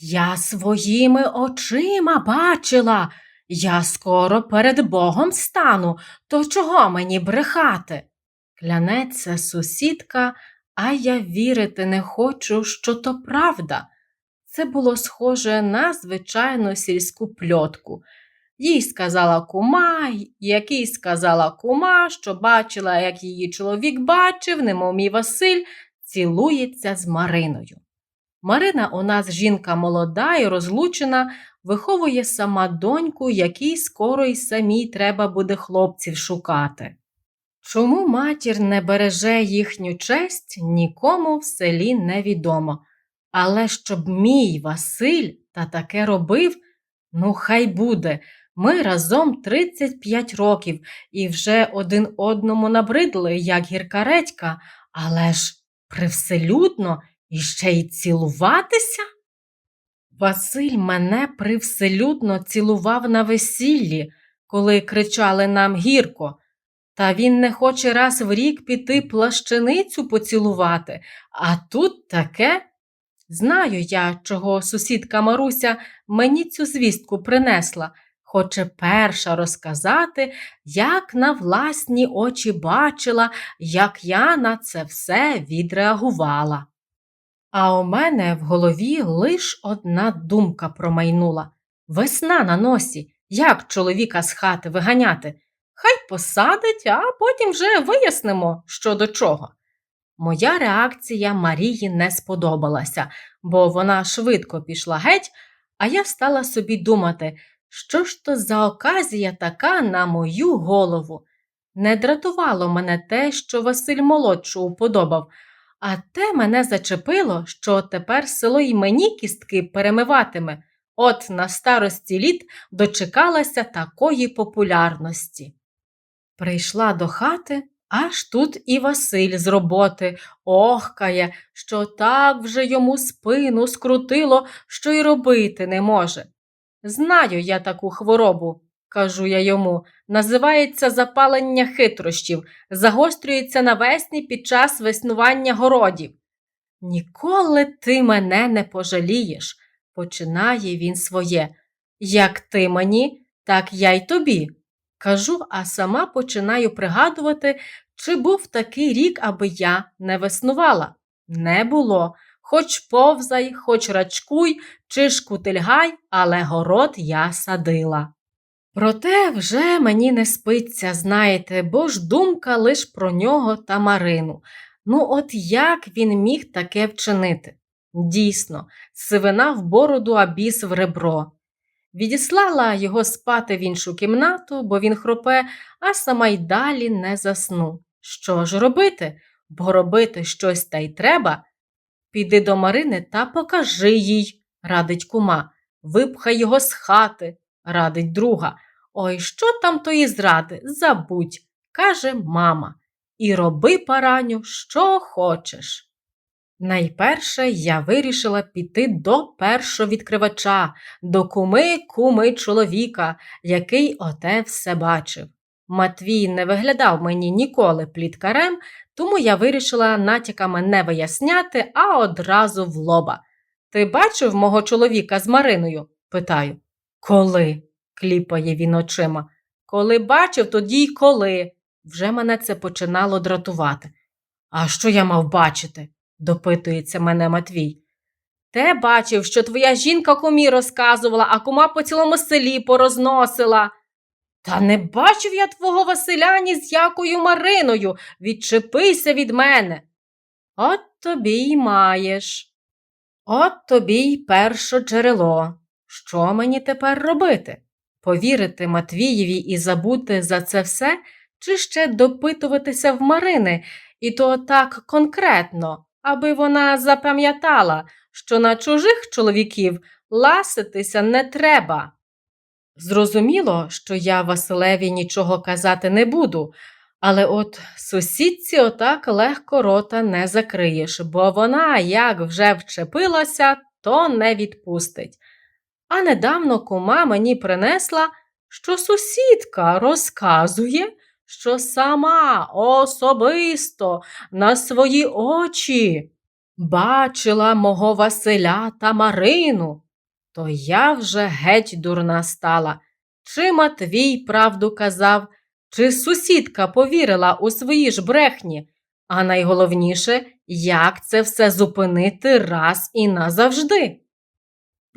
Я своїми очима бачила. Я скоро перед Богом стану, то чого мені брехати? Клянеться сусідка, а я вірити не хочу, що то правда. Це було схоже на звичайну сільську пльотку. Їй сказала кума, якій сказала кума, що бачила, як її чоловік бачив, немов мій Василь, цілується з Мариною. Марина у нас жінка молода і розлучена, виховує сама доньку, якій скоро й самій треба буде хлопців шукати. Чому матір не береже їхню честь, нікому в селі невідомо. Але щоб мій Василь та таке робив, ну хай буде. Ми разом 35 років і вже один одному набридли, як гірка редька, але ж привселюдно і ще й цілуватися? Василь мене привселюдно цілував на весіллі, коли кричали нам гірко. Та він не хоче раз в рік піти плащаницю поцілувати, а тут таке. Знаю я, чого сусідка Маруся мені цю звістку принесла, хоче перша розказати, як на власні очі бачила, як я на це все відреагувала. А у мене в голові лиш одна думка промайнула весна на носі, як чоловіка з хати виганяти. Хай посадить, а потім вже вияснимо, що до чого. Моя реакція Марії не сподобалася, бо вона швидко пішла геть, а я стала собі думати, що ж то за оказія така на мою голову. Не дратувало мене те, що Василь молодшу уподобав, а те мене зачепило, що тепер село й мені кістки перемиватиме. От на старості літ дочекалася такої популярності. Прийшла до хати, аж тут і Василь з роботи охкає, що так вже йому спину скрутило, що й робити не може. Знаю я таку хворобу, кажу я йому, називається запалення хитрощів, загострюється навесні під час веснування городів. Ніколи ти мене не пожалієш, починає він своє. Як ти мені, так я й тобі. Кажу, а сама починаю пригадувати, чи був такий рік, аби я не веснувала. Не було. Хоч повзай, хоч рачкуй, чи шкутильгай, але город я садила. Проте вже мені не спиться, знаєте, бо ж думка лиш про нього та Марину. Ну, от як він міг таке вчинити? Дійсно, сивина в бороду, а біс в ребро. Відіслала його спати в іншу кімнату, бо він хропе, а сама й далі не засну. Що ж робити? Бо робити щось та й треба. Піди до Марини та покажи їй, радить кума. Випхай його з хати, радить друга. Ой, що там тої зради? Забудь, каже мама. І роби, параню, що хочеш. Найперше я вирішила піти до першовідкривача, до куми куми чоловіка, який оте все бачив. Матвій не виглядав мені ніколи пліткарем, тому я вирішила натяками не виясняти, а одразу в лоба. Ти бачив мого чоловіка з Мариною? питаю. Коли? Кліпає він очима. Коли бачив, тоді й коли. Вже мене це починало дратувати. А що я мав бачити? допитується мене Матвій. Те бачив, що твоя жінка кумі розказувала, а кума по цілому селі порозносила. Та не бачив я твого Василя ні з якою Мариною. Відчепися від мене. От тобі й маєш. От тобі й перше джерело. Що мені тепер робити? Повірити Матвієві і забути за це все, чи ще допитуватися в Марини, і то так конкретно, аби вона запам'ятала, що на чужих чоловіків ласитися не треба. Зрозуміло, що я Василеві нічого казати не буду, але от сусідці отак легко рота не закриєш, бо вона, як вже вчепилася, то не відпустить. А недавно кума мені принесла, що сусідка розказує, що сама особисто на свої очі бачила мого Василя та Марину. то я вже геть дурна стала. Чи Матвій правду казав, чи сусідка повірила у свої ж брехні, а найголовніше, як це все зупинити раз і назавжди.